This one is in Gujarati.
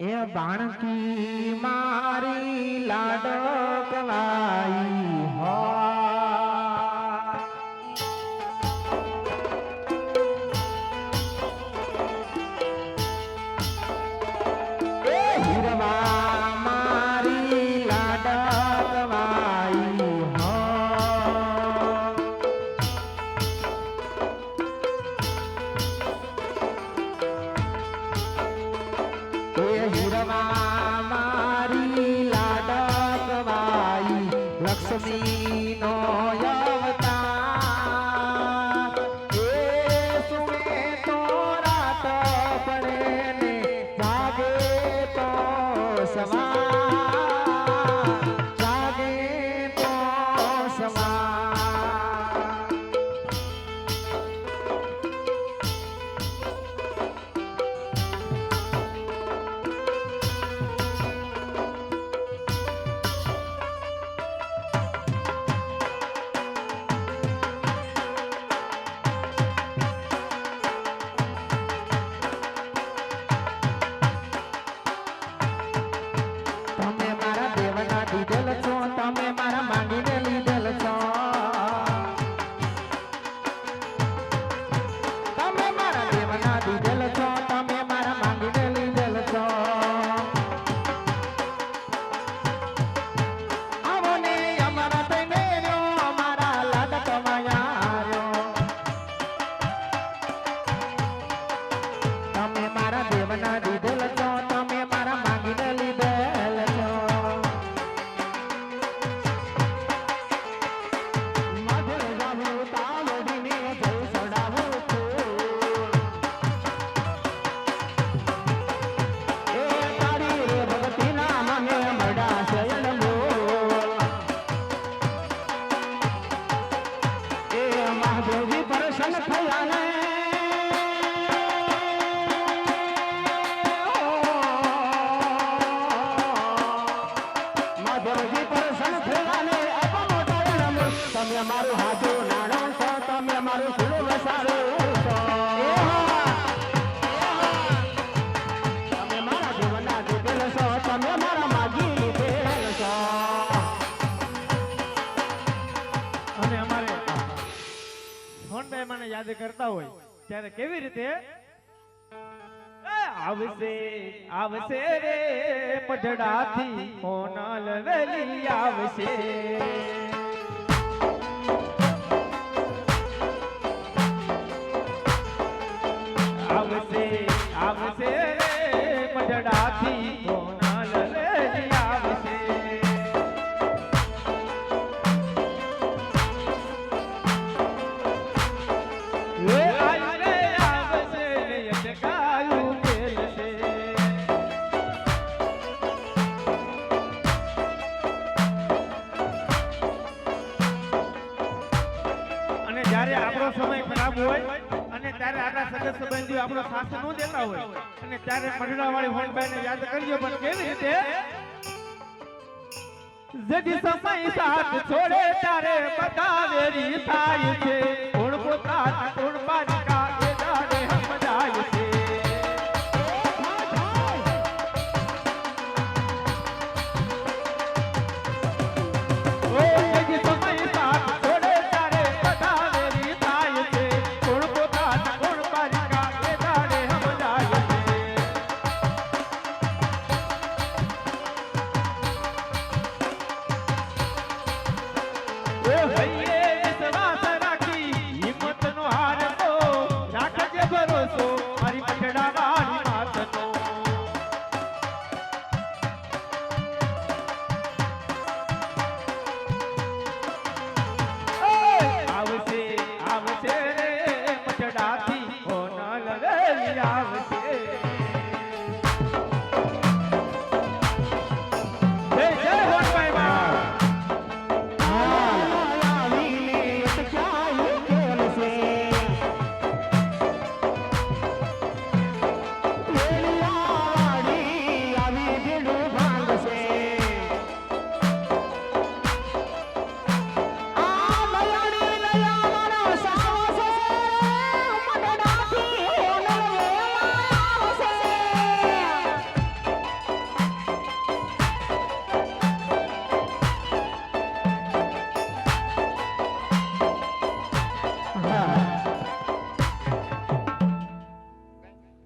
એ બાણકી મારી લાડકવાઈ એ હીરવા મહાદેવજી પ્રસન્ન થયા ને મહાદેવજી પ્રસન્ન થયા ને. તમે મારું હાથું નાણો છો, તમે અમારું ખુલ્લું વસાડો છો. તમે મારા મારા અને અમારે સોનભાઈ મને યાદ કરતા હોય, ત્યારે કેવી રીતે? આવશે આવશે રે પઢડાથી કોનાલ વેલી આવશે. આવશે આવશે રે પઢડાથી જ્યારે આપણો સમય ખરાબ હોય અને ત્યારે આપણા સગા સંબંધીઓ આપણો સાથ ન દેતા હોય અને ત્યારે મંડળાવાળી હોનબાઈને યાદ કરજો પણ કેવી રીતે? જેથી સમય સાથ છોડે, ત્યારે બધા વેરી થાય છે.